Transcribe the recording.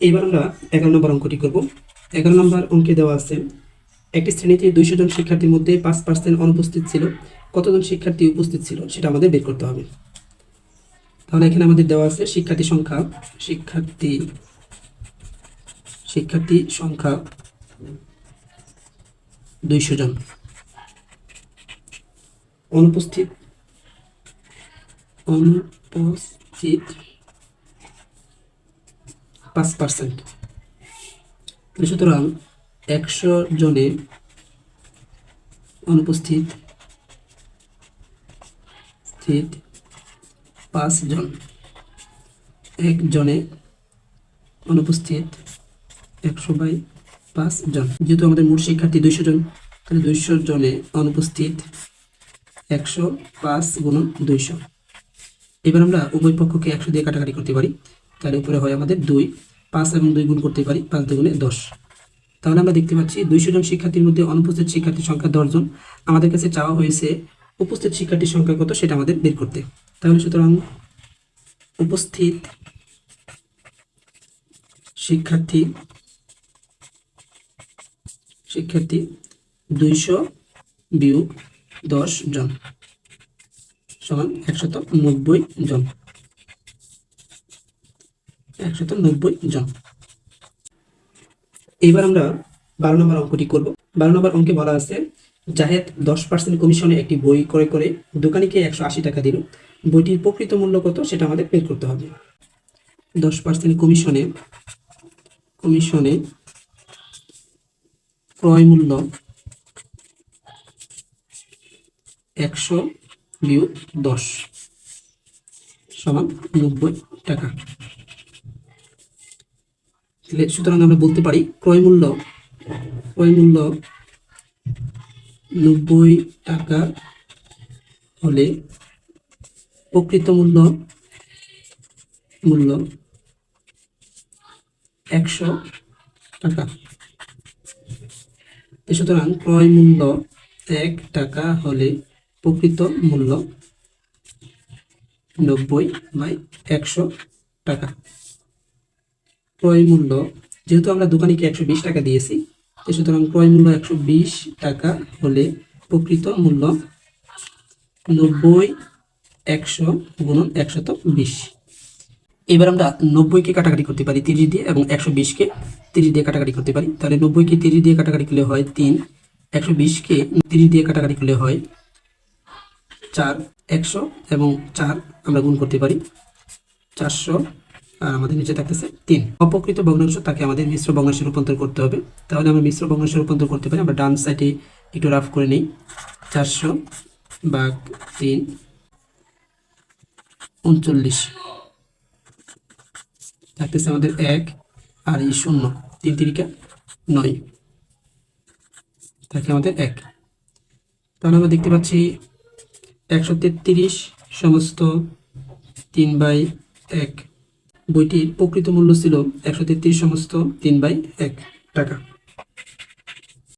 এইবার আমরা এগারো নম্বর অঙ্কটি করব। এগারো নম্বর অঙ্কে দেওয়া আছে, একটি শ্রেণীতে দুইশো জন শিক্ষার্থীর মধ্যে পাঁচ পার্সেন্ট অনুপস্থিত ছিল। কতজন শিক্ষার্থী উপস্থিত ছিল সেটা আমাদের বের করতে হবে। তাহলে এখানে আমাদের দেওয়া আছে শিক্ষার্থী সংখ্যা, শিক্ষার্থী শিক্ষার্থী সংখ্যা দুইশো জন। অনুপস্থিত অনুপস্থিত পাঁচ পার্সেন্ট। সুতরাং একশো জনে অনুপস্থিত, স্থিত পাঁচ জন একজনে অনুপস্থিত একশো বাই পাঁচ জন যেহেতু আমাদের মোট শিক্ষার্থী দুইশো জন, তাহলে দুইশো জনে অনুপস্থিত একশো পাঁচ গুণন দুইশো। এবার আমরা উভয় পক্ষকে একশো দিয়ে কাটাকাটি করতে পারি। তার উপরে হয় আমাদের দুই, পাঁচ এবং দুই গুণ করতে পারি, পাঁচ দুগুণে দশ। তাহলে আমরা দেখতে পাচ্ছি দুইশো জন শিক্ষার্থীর মধ্যে অনুপস্থিত শিক্ষার্থীর সংখ্যা দশজন আমাদের কাছে চাওয়া হয়েছে উপস্থিত শিক্ষার্থীর সংখ্যা কত সেটা আমাদের বের করতে। তাহলে সুতরাং উপস্থিত শিক্ষার্থী শিক্ষার্থী দুইশো বিয়োগ দশ জন সমান একশত নব্বই জন। একশত নব্বই জন। এইবার আমরা বারো নম্বর অঙ্কটি করব। বারো নম্বর অঙ্কে বলা আছে, জাহেদ দশ পার্সেন্ট কমিশনে একটি বই ক্রয় করে, দোকানিকে একশো আশি টাকা দিল। বইটির প্রকৃত মূল্য কত সেটা আমাদের বের করতে হবে। দশ পার্সেন্ট কমিশনে কমিশনে ক্রয় মূল্য একশো বিয়োগ দশ সমান নব্বই টাকা। সুতরাং আমরা বলতে পারি ক্রয় মূল্য ক্রয় মূল্য নব্বই টাকা হলে প্রকৃত মূল্য মূল্য একশো টাকা। সুতরাং ক্রয় মূল্য এক টাকা হলে প্রকৃত মূল্য নব্বই বাই একশো টাকা। ক্রয় মূল্য, যেহেতু আমরা দোকানিকে একশো বিশ টাকা দিয়েছি, তো সুতরাং ক্রয় মূল্য একশো বিশ টাকা হলে প্রকৃত মূল্য নব্বই একশো গুণন একশত বিশ। এবার আমরা নব্বইকে কাটাকাটি করতে পারি তিরিশ দিয়ে এবং একশো বিশকে তিরিশ দিয়ে কাটাকাটি করতে পারি। তাহলে নব্বইকে তিরিশ দিয়ে কাটাকাটি করলে হয় তিন, একশো বিশকে তিরিশ দিয়ে কাটাকাটি করলে হয় চার, একশো এবং চার আমরা গুণ করতে পারি চারশো আর আমাদের নিচে থাকতেছে তিন। অপকৃত ভগ্নাংশ তাকে আমাদের মিশ্র ভগ্নাংশে রূপান্তর করতে হবে। তাহলে আমরা মিশ্র ভগ্নাংশে রূপান্তর করতে পারি। আমরা ডান সাইডে একটু রাফ করে নিই। চারশো বাঘ তিন, উনচল্লিশ। থাকতেছে আমাদের এক আর এই শূন্য। তিন তিরিকা নয়। থাকে আমাদের এক। তাহলে আমরা দেখতে পাচ্ছি একশো তেত্রিশ সমস্ত তিন বাই এক। বইটির প্রকৃত মূল্য ছিল একশো তেত্রিশ সমস্ত তিন বাই এক টাকা।